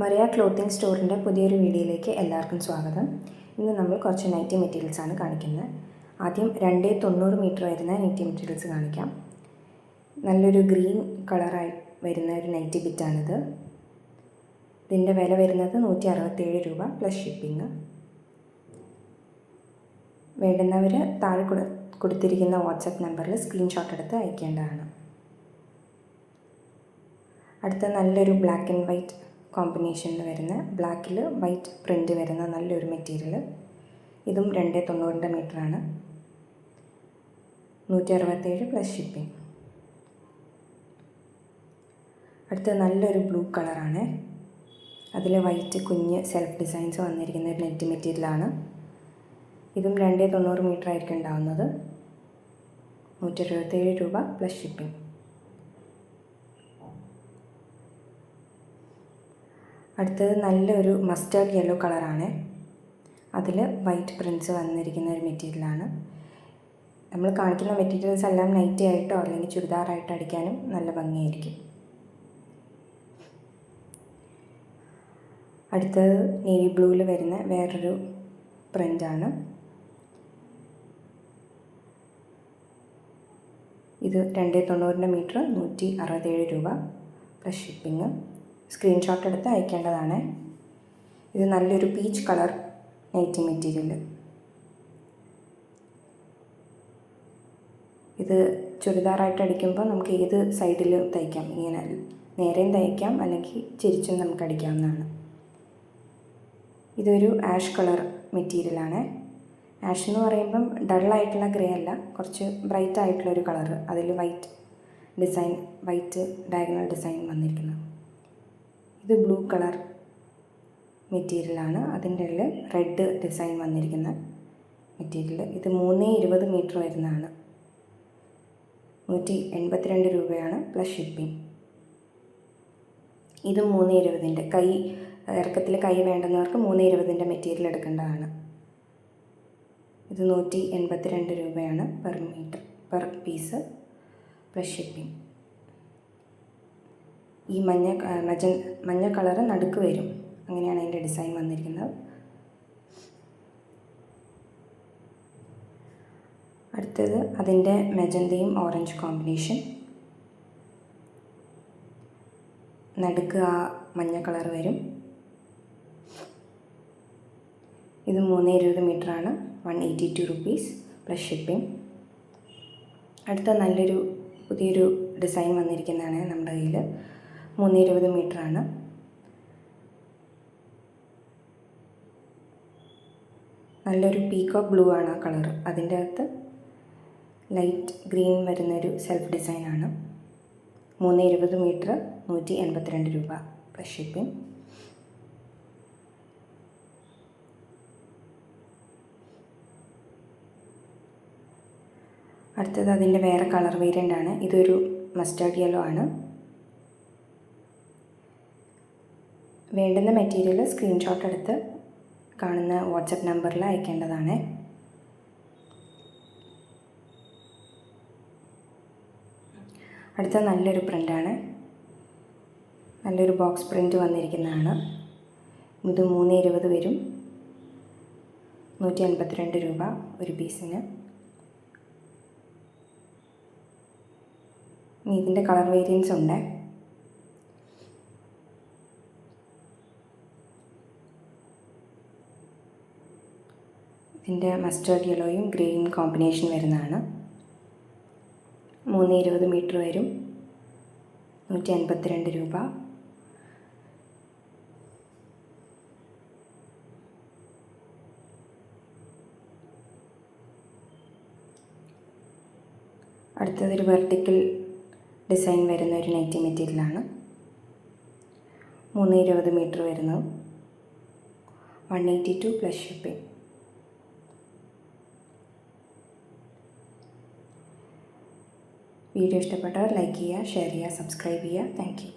Mariya clothing സ്റ്റോറിന്റെ പുതിയൊരു വീഡിയോയിലേക്ക് എല്ലാവർക്കും സ്വാഗതം. ഇന്ന് നമ്മൾ കുറച്ച് നൈറ്റി മെറ്റീരിയൽസാണ് കാണിക്കുന്നത്. ആദ്യം രണ്ട് തൊണ്ണൂറ് മീറ്റർ വരുന്ന നൈറ്റി മെറ്റീരിയൽസ് കാണിക്കാം. നല്ലൊരു ഗ്രീൻ കളറായി വരുന്ന ഒരു നൈറ്റി ബിറ്റാണിത്. ഇതിന്റെ വില വരുന്നത് നൂറ്റി അറുപത്തേഴ് രൂപ പ്ലസ് ഷിപ്പിംഗ് വേണ്ടുന്നവർ താഴെ കൊടുത്തിരിക്കുന്ന വാട്സപ്പ് നമ്പറിൽ സ്ക്രീൻഷോട്ട് എടുത്ത് അയക്കേണ്ടതാണ്. അടുത്ത നല്ലൊരു ബ്ലാക്ക് ആൻഡ് വൈറ്റ് കോമ്പിനേഷനിൽ വരുന്ന ബ്ലാക്കിൽ വൈറ്റ് പ്രിന്റ് വരുന്ന നല്ലൊരു മെറ്റീരിയൽ. ഇതും രണ്ട് തൊണ്ണൂറിന്റെ മീറ്ററാണ്. നൂറ്റി അറുപത്തേഴ് പ്ലസ് ഷിപ്പിംഗ്. അടുത്ത നല്ലൊരു ബ്ലൂ കളറാണ്. അതിൽ വൈറ്റ് കുഞ്ഞ് സെൽഫ് ഡിസൈൻസ് വന്നിരിക്കുന്ന ഒരു നെറ്റ് മെറ്റീരിയലാണ്. ഇതും രണ്ട് തൊണ്ണൂറ് മീറ്റർ ആയിരിക്കും ഉണ്ടാവുന്നത്. നൂറ്റി എഴുപത്തേഴ് രൂപ പ്ലസ് ഷിപ്പിംഗ്. അടുത്തത് നല്ലൊരു മസ്റ്റേർഡ് യെല്ലോ കളറാണ് അതിൽ വൈറ്റ് പ്രിൻസ് വന്നിരിക്കുന്ന ഒരു മെറ്റീരിയലാണ് നമ്മൾ കാണിക്കുന്ന മെറ്റീരിയൽസ് എല്ലാം നൈറ്റി ആയിട്ടോ അല്ലെങ്കിൽ ചുരിദാറായിട്ടോ അടിക്കാനും നല്ല ഭംഗിയായിരിക്കും. അടുത്തത് നേവി ബ്ലൂവിൽ വരുന്ന വേറൊരു പ്രിന്റാണ് ഇത് രണ്ട് തൊണ്ണൂറിന്റെ മീറ്റർ നൂറ്റി അറുപത്തേഴ് രൂപ പ്ലസ് ഷിപ്പിംഗ് സ്ക്രീൻഷോട്ട് എടുത്ത് അയക്കേണ്ടതാണ്. ഇത് നല്ലൊരു പീച്ച് കളർ നൈറ്റി മെറ്റീരിയൽ ഇത് ചുരിദാറായിട്ട് അടിക്കുമ്പോൾ നമുക്ക് ഏത് സൈഡിൽ തയ്ക്കാം? ഇങ്ങനെ നേരെയും തയ്ക്കാം അല്ലെങ്കിൽ ചിരിച്ചും നമുക്ക് അടിക്കാവുന്നതാണ്. ഇതൊരു ആഷ് കളർ മെറ്റീരിയലാണ് ആഷ് എന്ന് പറയുമ്പം ഡള്ളായിട്ടുള്ള ഗ്രേ അല്ല കുറച്ച് ബ്രൈറ്റ് ആയിട്ടുള്ള ഒരു കളർ അതിൽ white design white diagonal design വന്നിരിക്കുന്നത് ഇത് ബ്ലൂ കളർ മെറ്റീരിയലാണ്. അതിന്റെ ഉള്ളിൽ റെഡ് ഡിസൈൻ വന്നിരിക്കുന്ന മെറ്റീരിയൽ. ഇത് മൂന്ന് ഇരുപത് മീറ്റർ വരുന്നതാണ്. നൂറ്റി എൺപത്തിരണ്ട് രൂപയാണ് പ്ലസ് ഷിപ്പിംഗ് ഇത് മൂന്ന് ഇരുപതിന്റെ. കൈ ഇറക്കത്തിൽ കൈ വേണ്ടുന്നവർക്ക് മൂന്ന് ഇരുപതിന്റെ മെറ്റീരിയൽ എടുക്കേണ്ടതാണ്. ഇത് നൂറ്റി എൺപത്തിരണ്ട് രൂപയാണ് per metre per piece plus shipping ഈ മഞ്ഞ മജ മഞ്ഞ കളറ് നടുക്ക് വരും. അങ്ങനെയാണ് അതിന്റെ ഡിസൈൻ വന്നിരിക്കുന്നത്. അടുത്തത് അതിന്റെ മെജന്തയും ഓറഞ്ച് കോമ്പിനേഷൻ. നടുക്ക് ആ മഞ്ഞ കളർ വരും. ഇത് മൂന്ന് ഇരുപത് മീറ്ററാണ്. One eighty two rupees plus shipping. അടുത്ത നല്ലൊരു പുതിയൊരു ഡിസൈൻ വന്നിരിക്കുന്നതാണ് നമ്മുടെ കയ്യിൽ മൂന്ന് ഇരുപത് മീറ്ററാണ്. നല്ലൊരു പീക്കോ ബ്ലൂ ആണ് ആ കളർ അതിന്റെ അകത്ത് ലൈറ്റ് ഗ്രീൻ വരുന്നൊരു സെൽഫ് ഡിസൈനാണ് മൂന്ന് ഇരുപത് മീറ്റർ നൂറ്റി എൺപത്തിരണ്ട് രൂപ പ്ലസ് ഷിപ്പിംഗ് അടുത്തത് അതിന്റെ വേറെ കളർ വേരിയന്റ് ആണ്. ഇതൊരു മസ്റ്റാർഡ് യെല്ലോ ആണ്. വേണ്ടുന്ന മെറ്റീരിയൽ സ്ക്രീൻഷോട്ട് എടുത്ത് കാണുന്ന വാട്സപ്പ് നമ്പറിൽ അയക്കേണ്ടതാണ്. അടുത്ത നല്ലൊരു പ്രിന്റാണ് നല്ലൊരു ബോക്സ് പ്രിന്റ് വന്നിരിക്കുന്നതാണ്. ഇത് മൂന്ന് ഇരുപത് വരും. നൂറ്റി അൻപത്തിരണ്ട് രൂപ ഒരു പീസിന് ഇതിന്റെ കളർ വേരിയൻസ് ഉണ്ട്. ഇതിന്റെ മസ്റ്റേർഡ് യെല്ലോയും ഗ്രേയും കോമ്പിനേഷൻ വരുന്നതാണ്. മൂന്ന് ഇരുപത് മീറ്റർ വരും. നൂറ്റി അൻപത്തിരണ്ട് രൂപ. അടുത്തതൊരു വെർട്ടിക്കൽ ഡിസൈൻ വരുന്ന ഒരു നൈറ്റി മെറ്റീരിയലാണ് മൂന്ന് ഇരുപത് മീറ്റർ വരുന്നു. One eighty two plus shipping video ഇഷ്ടപ്പെട്ടവർ like ചെയ്യുക ഷെയർ ചെയ്യുക സബ്സ്ക്രൈബ് ചെയ്യുക താങ്ക് യു